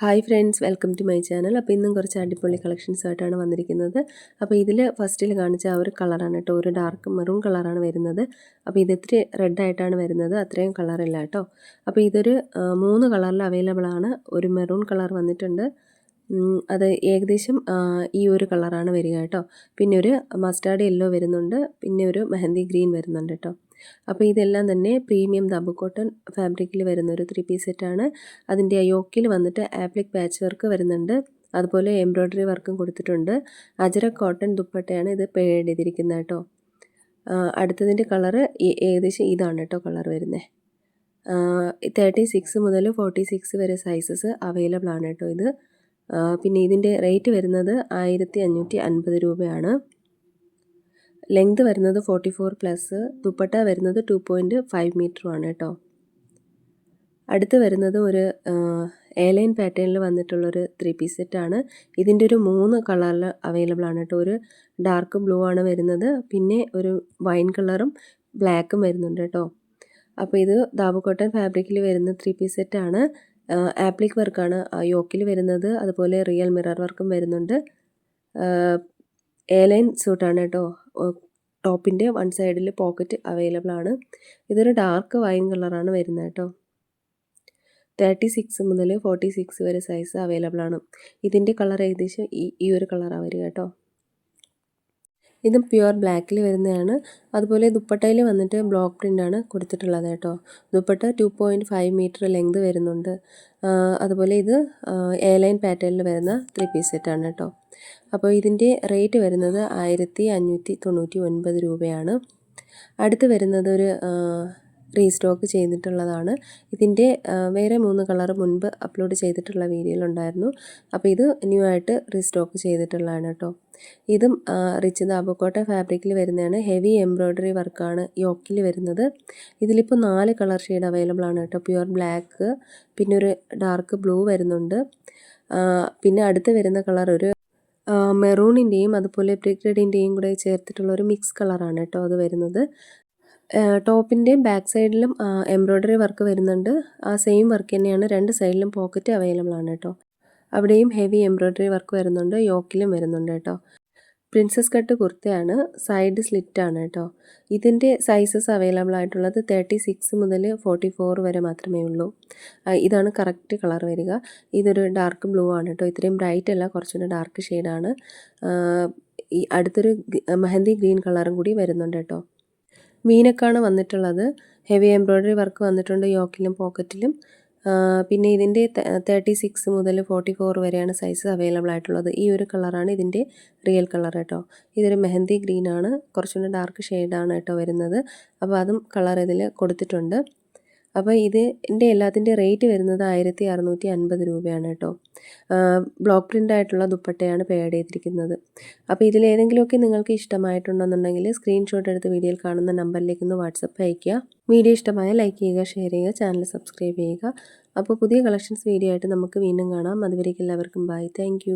Hi friends welcome to my channel. അപ്പോൾ ഇന്നും കുറച്ച് അടിപൊളി കളക്ഷൻസ് ആയിട്ടാണ് വന്നിരിക്കുന്നത്. അപ്പോൾ ഇതിൽ ഫസ്റ്റിൽ കാണിച്ച ആ ഒരു കളറാണ് കേട്ടോ. ഒരു ഡാർക്ക് മെറൂൺ കളറാണ് വരുന്നത്. അപ്പോൾ ഇത് ഇത്തിരി റെഡ് ആയിട്ടാണ് വരുന്നത്. അത്രയും കളറില്ല കേട്ടോ. അപ്പോൾ ഇതൊരു മൂന്ന് കളറിൽ അവൈലബിൾ ആണ്. ഒരു മെറൂൺ കളർ വന്നിട്ടുണ്ട്. അത് ഏകദേശം ഈ ഒരു കളറാണ് വരിക കേട്ടോ. പിന്നെ ഒരു മസ്റ്റാർഡ് യെല്ലോ വരുന്നുണ്ട്. പിന്നെ ഒരു മെഹന്തി ഗ്രീൻ വരുന്നുണ്ട് കേട്ടോ. അപ്പോൾ ഇതെല്ലാം തന്നെ പ്രീമിയം ദബ് കോട്ടൺ ഫാബ്രിക്കിൽ വരുന്ന ഒരു ത്രീ പീസ് സെറ്റാണ് അതിന്റെ യോക്കിൽ വന്നിട്ട് ആപ്ലിക് പാച്ച് വർക്ക് വരുന്നുണ്ട്. അതുപോലെ എംബ്രോയ്ഡറി വർക്കും കൊടുത്തിട്ടുണ്ട്. അജര കോട്ടൺ ദുപ്പട്ടയാണ് ഇത് പെയ്ഡ് ചെയ്തിരിക്കുന്നത് കേട്ടോ അടുത്തതിന്റെ കളറ് ഏകദേശം ഇതാണ് കേട്ടോ കളർ വരുന്നത് തേർട്ടി സിക്സ് മുതൽ ഫോർട്ടി സിക്സ് വരെ സൈസസ് അവൈലബിൾ ആണ് കേട്ടോ ഇത്. പിന്നെ ഇതിന്റെ റേറ്റ് വരുന്നത് ആയിരത്തി അഞ്ഞൂറ്റി അൻപത് രൂപയാണ്. ലെങ്ത് വരുന്നത് ഫോർട്ടി ഫോർ പ്ലസ് ദുപ്പട്ട വരുന്നത് ടു പോയിന്റ് ഫൈവ് മീറ്ററുമാണ് കേട്ടോ അടുത്ത് വരുന്നത് ഒരു എയർലൈൻ പാറ്റേണിൽ വന്നിട്ടുള്ളൊരു ത്രീ പീസ് സെറ്റാണ് ഇതിന്റെ ഒരു മൂന്ന് കളറിൽ അവൈലബിൾ ആണ് കേട്ടോ ഒരു ഡാർക്ക് ബ്ലൂ ആണ് വരുന്നത് പിന്നെ ഒരു വൈൻ കളറും ബ്ലാക്കും വരുന്നുണ്ട് കേട്ടോ അപ്പോൾ ഇത് ദാബുക്കോട്ടൻ ഫാബ്രിക്കിൽ വരുന്ന ത്രീ പീസ് സെറ്റാണ് ആപ്ലിക് വർക്കാണ് യോക്കിൽ വരുന്നത് അതുപോലെ റിയൽ മിറർ വർക്കും വരുന്നുണ്ട്. എയർലൈൻ സൂട്ടാണ് കേട്ടോ ടോപ്പിന്റെ വൺ സൈഡിൽ പോക്കറ്റ് അവൈലബിൾ ആണ് ഇതൊരു ഡാർക്ക് വൈൻ കളറാണ് വരുന്നത് കേട്ടോ. തേർട്ടി സിക്സ് മുതൽ ഫോർട്ടി സിക്സ് വരെ സൈസ് അവൈലബിൾ ആണ് ഇതിന്റെ കളർ ഏകദേശം ഈ ഈ ഒരു കളറാണ് വരിക കേട്ടോ. ഇതും പ്യുവർ ബ്ലാക്കിൽ വരുന്നതാണ്. അതുപോലെ ദുപ്പട്ടയിൽ വന്നിട്ട് ബ്ലോക്ക് പ്രിന്റാണ് കൊടുത്തിട്ടുള്ളത് കേട്ടോ. Dupatta two point five metre length വരുന്നുണ്ട്. അതുപോലെ ഇത് എ ലൈൻ പാറ്റേണിൽ വരുന്ന ത്രീ പീസ് സെറ്റാണ് കേട്ടോ. അപ്പോൾ ഇതിന്റെ റേറ്റ് വരുന്നത് ആയിരത്തി അഞ്ഞൂറ്റി തൊണ്ണൂറ്റി ഒൻപത് രൂപയാണ്. അടുത്ത് വരുന്നത് ഒരു റീസ്റ്റോക്ക് ചെയ്തിട്ടുള്ളതാണ്. ഇതിന്റെ വേറെ മൂന്ന് കളർ മുൻപ് അപ്ലോഡ് ചെയ്തിട്ടുള്ള വീഡിയോയിലുണ്ടായിരുന്നു അപ്പോൾ ഇത് ന്യൂ ആയിട്ട് റീസ്റ്റോക്ക് ചെയ്തിട്ടുള്ളതാണ് കേട്ടോ. ഇതും റിച്ച് ദാബക്കോട്ട ഫാബ്രിക്കിൽ വരുന്നതാണ്. ഹെവി എംബ്രോയ്ഡറി വർക്കാണ് യോക്കിൽ വരുന്നത്. ഇതിലിപ്പോൾ നാല് കളർ ഷെയ്ഡ് അവൈലബിൾ ആണ് കേട്ടോ. പ്യുവർ ബ്ലാക്ക് പിന്നെ ഒരു ഡാർക്ക് ബ്ലൂ വരുന്നുണ്ട്. പിന്നെ അടുത്ത് വരുന്ന കളർ ഒരു മെറൂണിന്റെയും അതുപോലെ ബ്രിക്ക് റെഡിന്റെയും കൂടെ ചേർത്തിട്ടുള്ള ഒരു മിക്സ് കളറാണ് കേട്ടോ അത് വരുന്നത്. ടോപ്പിന്റെയും ബാക്ക് സൈഡിലും എംബ്രോയ്ഡറി വർക്ക് വരുന്നുണ്ട്. ആ സെയിം വർക്ക് തന്നെയാണ്. രണ്ട് സൈഡിലും പോക്കറ്റ് അവൈലബിൾ ആണ് കേട്ടോ. അവിടെയും ഹെവി എംബ്രോയ്ഡറി വർക്ക് വരുന്നുണ്ട്. യോക്കിലും വരുന്നുണ്ട് കേട്ടോ. പ്രിൻസസ് കട്ട് കുർത്തയാണ്. സൈഡ് സ്ലിറ്റ് ആണ് കേട്ടോ. ഇതിന്റെ സൈസസ് അവൈലബിൾ ആയിട്ടുള്ളത് തേർട്ടി സിക്സ് മുതൽ ഫോർട്ടി ഫോർ വരെ മാത്രമേ ഉള്ളൂ. ഇതാണ് കറക്റ്റ് കളർ വരിക. ഇതൊരു ഡാർക്ക് ബ്ലൂ ആണ് കേട്ടോ. ഇത്രയും ബ്രൈറ്റ് അല്ല കുറച്ചുകൂടെ ഡാർക്ക് ഷെയ്ഡാണ്. ഈ അടുത്തൊരു മെഹന്തി ഗ്രീൻ കളറും കൂടി വരുന്നുണ്ട് കേട്ടോ. വീനക്കാണ് വന്നിട്ടുള്ളത്. ഹെവി എംബ്രോയ്ഡറി വർക്ക് വന്നിട്ടുണ്ട് യോക്കിലും പോക്കറ്റിലും. പിന്നെ ഇതിന്റെ തേർട്ടി സിക്സ് മുതൽ ഫോർട്ടി ഫോർ വരെയാണ് സൈസ് അവൈലബിൾ ആയിട്ടുള്ളത്. ഈ ഒരു കളറാണ് ഇതിന്റെ റിയൽ കളർ കേട്ടോ. ഇതൊരു മെഹന്തി ഗ്രീനാണ്. കുറച്ചുകൂടി ഡാർക്ക് ഷെയ്ഡാണ് കേട്ടോ വരുന്നത്. അപ്പോൾ അതും കളർ ഇതിൽ കൊടുത്തിട്ടുണ്ട്. അപ്പോൾ ഇതിന്റെ എല്ലാത്തിന്റെ റേറ്റ് വരുന്നത് ആയിരത്തി അറുന്നൂറ്റി അൻപത് രൂപയാണ് കേട്ടോ. ബ്ലോക്ക് പ്രിന്റ് ആയിട്ടുള്ള ദുപ്പട്ടയാണ് പേഡ് ചെയ്തിരിക്കുന്നത്. അപ്പോൾ ഇതിലേതെങ്കിലുമൊക്കെ നിങ്ങൾക്ക് ഇഷ്ടമായിട്ടുണ്ടെന്നുണ്ടെങ്കിൽ സ്ക്രീൻഷോട്ട് എടുത്ത് വീഡിയോയിൽ കാണുന്ന നമ്പറിലേക്ക് ഒന്ന് വാട്സപ്പ് അയയ്ക്കുക. വീഡിയോ ഇഷ്ടമായ ലൈക്ക് ചെയ്യുക ഷെയർ ചെയ്യുക ചാനൽ സബ്സ്ക്രൈബ് ചെയ്യുക. അപ്പോൾ പുതിയ കളക്ഷൻസ് വീഡിയോ ആയിട്ട് നമുക്ക് വീണ്ടും കാണാം. അതുവരേക്കും എല്ലാവർക്കും ബൈ. താങ്ക്